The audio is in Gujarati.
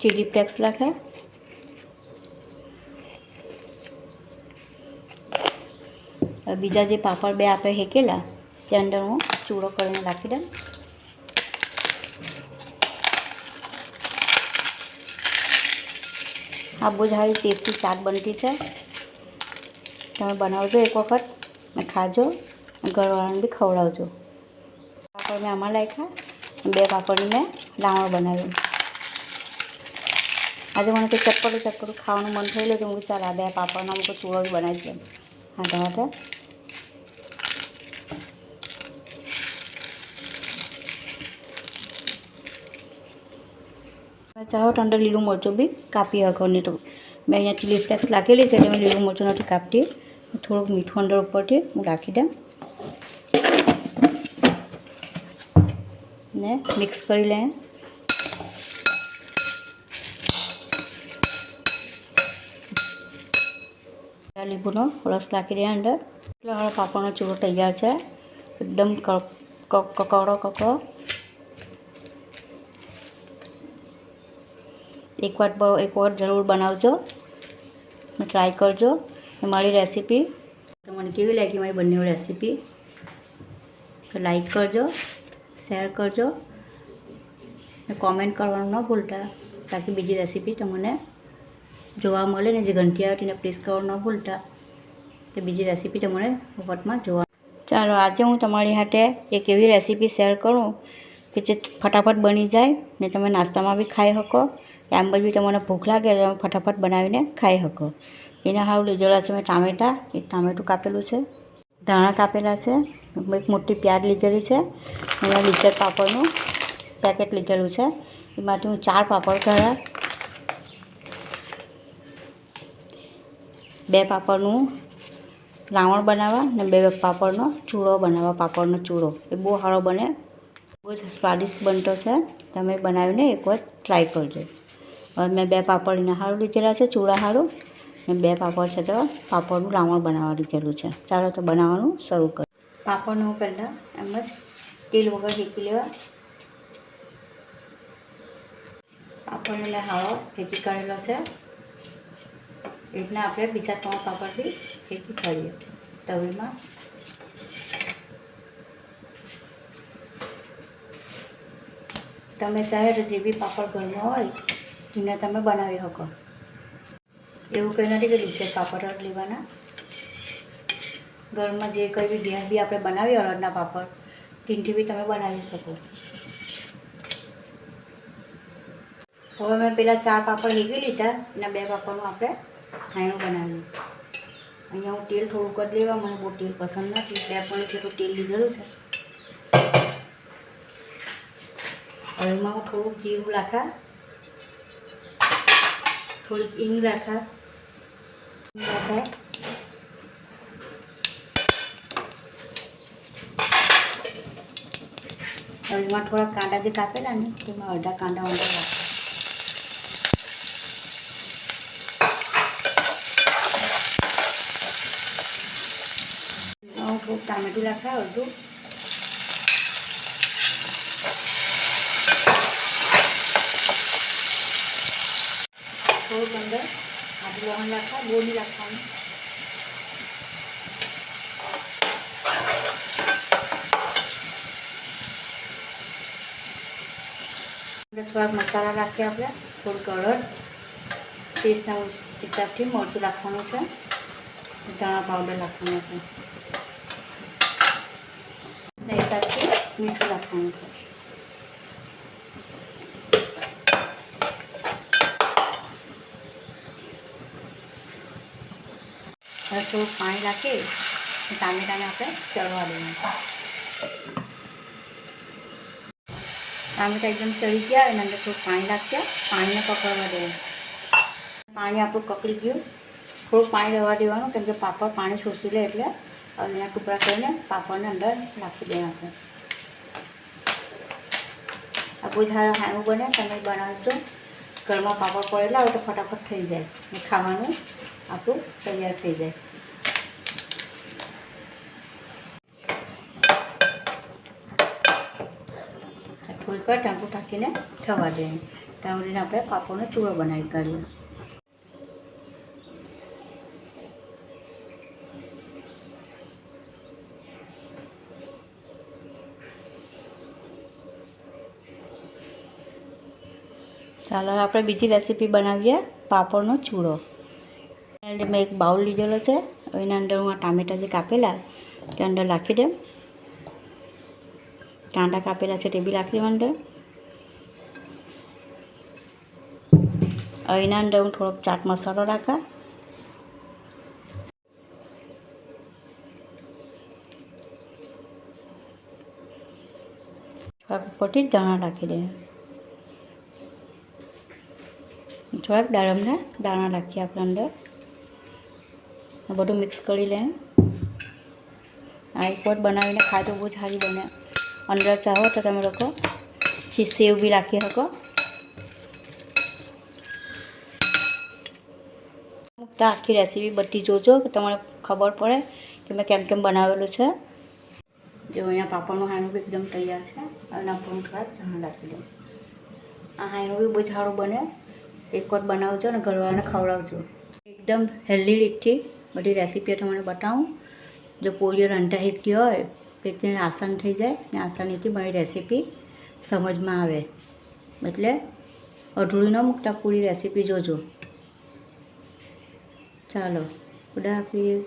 ચીલી ફ્લેક્સ નાખે બીજા જે પાપડ બે આપણે હેકેલા તે અંદર હું ચૂડો કરીને નાખી દઉં. આ બહુ સારી ટેસ્ટી શાક બનતી છે. તમે બનાવજો એક વખત અને ખાજો ઘરવાળાને બી ખવડાવજો. પાપડ મેં આમાં નાખ્યા બે પાપડની મેં લાવણ બનાવ્યું. આજે મને કંઈ ચટપટું ચટપટું ખાવાનું મન થયેલું તો હું ચાલ આ બે પાપડના અમુક ચૂડો બી બનાવી દઉં. હા તમારે ચાહો તો અંદર લીલું મરચું બી કાપી શકો નહીં તો મેં અહીંયા ચીલી ફ્લેક્સ રાખેલી છે એટલે મેં લીલું મરચું નથી કાપતી. થોડુંક મીઠું અંદર ઉપરથી હું રાખી દઉં. ને મિક્સ કરી લઈએ લીંબુનો રસ નાખી દઈએ અંદર. એટલે હવે પાપડનો ચૂરો તૈયાર છે. એકદમ કકડો કકડો. એક વાર એક વાર જરૂર બનાવજો ટ્રાય કરજો. મારી રેસીપી તમને કેવી લાગી મારી બંને રેસીપી લાઈક કરજો શેર કરજો. કોમેન્ટ કરવાનું ન ભૂલતા તાકી બીજી રેસીપી તમને જોવા મળે ને જે ઘંટી આવે તેને પ્રેસ કરવાનું ન ભૂલતા તો બીજી રેસીપી તમને વટમાં જોવા. ચાલો, આજે હું તમારી હાથે એક એવી રેસીપી શેર કરું કે જે ફટાફટ બની જાય ને તમે નાસ્તામાં બી ખાઈ શકો. એમ બી તમને ભૂખ લાગે તો ફટાફટ બનાવીને ખાઈ શકો. એના હાવ લીધેલા છે મેં ટામેટાં. એક ટામેટું કાપેલું છે. ધાણા કાપેલા છે. એક મોટી પ્યાજ લીધેલી છે. અને લીચર પાપડનું પેકેટ લીધેલું છે. એમાંથી હું ચાર પાપડ કર્યા. બે પાપડનું રાવણ બનાવવા ને બે પાપડનો ચૂડો બનાવવા, પાપડનો ચૂડો. એ બહુ સારો બને. બહુ જ સ્વાદિષ્ટ બનતો છે. તમે બનાવીને એકવાર ટ્રાય કરજો. હવે મેં બે પાપડ સારું લીધેલા છે, ચૂડા સારું ને બે પાપડ છે તો પાપડનું રાવણ બનાવવા લીધેલું છે. ચાલો તો બનાવવાનું શરૂ કર. પાપડને હું પહેલાં એમ જ તેલ વગર શેકી લેવા. પાપડને મેં હારો શેકી કાઢેલો છે. રીતના આપણે બીજા ત્રણ પાપડ બી શેકી કાઢીએ તવીમાં. તમે ચાહે તો જે બી પાપડ ઘરમાં હોય, એને તમે બનાવી શકો. એવું કંઈ નથી કે બીજે પાપડ જ લેવાના. ઘરમાં જે કંઈ બી ઘેર બી આપણે બનાવીએ અડદના પાપડ તેનાથી બી તમે બનાવી શકો. હવે મેં પેલા ચાર પાપડ હેગી લીધા એના બે પાપડનું આપણે ખાયણું બનાવ્યું અહીંયા હું તેલ થોડુંક જ લેવા મને બહુ તેલ પસંદ નથી. બે પણ જેટલું તેલ લીધેલું છે. હવે એમાં હું થોડુંક જીરું રાખા થોડીક ઈંગ રાખા રાખા હવે એમાં થોડા કાંડા જે કાપેલા ને, તેમાં અડધા કાંડા અડધા રાખા હું થોડુંક ટામેટું રાખા અડધું થોડુંક અંદર આટલું લવણ બહુ નહીં રાખવાનું થોડાક મસાલા રાખીએ આપણે, થોડુંક અડદ ટેસ્ટના હિસાબથી મરચું રાખવાનું છે, ધાણા પાવડર રાખવાનો છે ના હિસાબથી મીઠું નાખવાનું છે થોડું પાણી રાખી. ટામેટાને આપણે ચડવા દેવાનું. ટામેટા એકદમ ચડી ગયા અને અંદર થોડું પાણી નાખ્યા. પાણીને પકડવા દેવાનું. પાણી આપણું કકડી ગયું. થોડું પાણી રહેવા દેવાનું કેમ કે પાપડ પાણી શોષી લે એટલે એના ટુકડા કરીને પાપડને અંદર નાખી દેવાનું. આપણે બહુ સારા બને, તમે બનાવજો ઘરમાં પાપડ પડેલા હોય તો ફટાફટ થઈ જાય. ખાવાનું આપણું તૈયાર થઈ જાય. ફૂલ વાર ટાંકું ટાંકીને થવા દે ત્યાં આપણે પાપડનો ચૂડો બનાવી કાઢીએ. ચાલો આપણે બીજી રેસીપી બનાવીએ, પાપડનો ચૂડો એના મેં એક બાઉલ લીધેલો છે. એના અંદર હું આ ટામેટા જે કાપેલા તે અંદર નાખી દઉં. કાંડા કાપેલા છે તે બી નાખી દઉં અંદર. એના અંદર હું થોડોક ચાટ મસાલો રાખા ઉપરથી જ દાણા નાખી દઈએ. થોડાક દાડમના દાણા નાખીએ આપણે અંદર. બધું મિક્સ કરી લઈએ આ એક વખત બનાવીને ખાધું બહુ સારી બને. અંદર ચાહો તો તમે લોકો સેવ બી રાખી શકો. તો આખી રેસીપી બધી જોજો કે તમને ખબર પડે કે મેં કેમ કેમ બનાવેલું છે. જો અહીંયા પાપડનું હાણું બી એકદમ તૈયાર છે. અને આપણું ધાણ રાખી દઉં. આ હાણું બી બહુ સારું બને. એક વાર બનાવજો ને ઘરવાળાને ખવડાવજો. એકદમ હેલ્ધી રીતથી બધી રેસીપીઓ તમને બતાવું. જો પોલીઓ રાંધતા હીટથી હોય, તો તેને આસાન થઈ જાય અને આસાનીથી મારી રેસીપી સમજમાં આવે. એટલે અઢળું ન મૂકતા પૂરી રેસીપી જોજો. ચાલો, ખુદા હાફિઝ.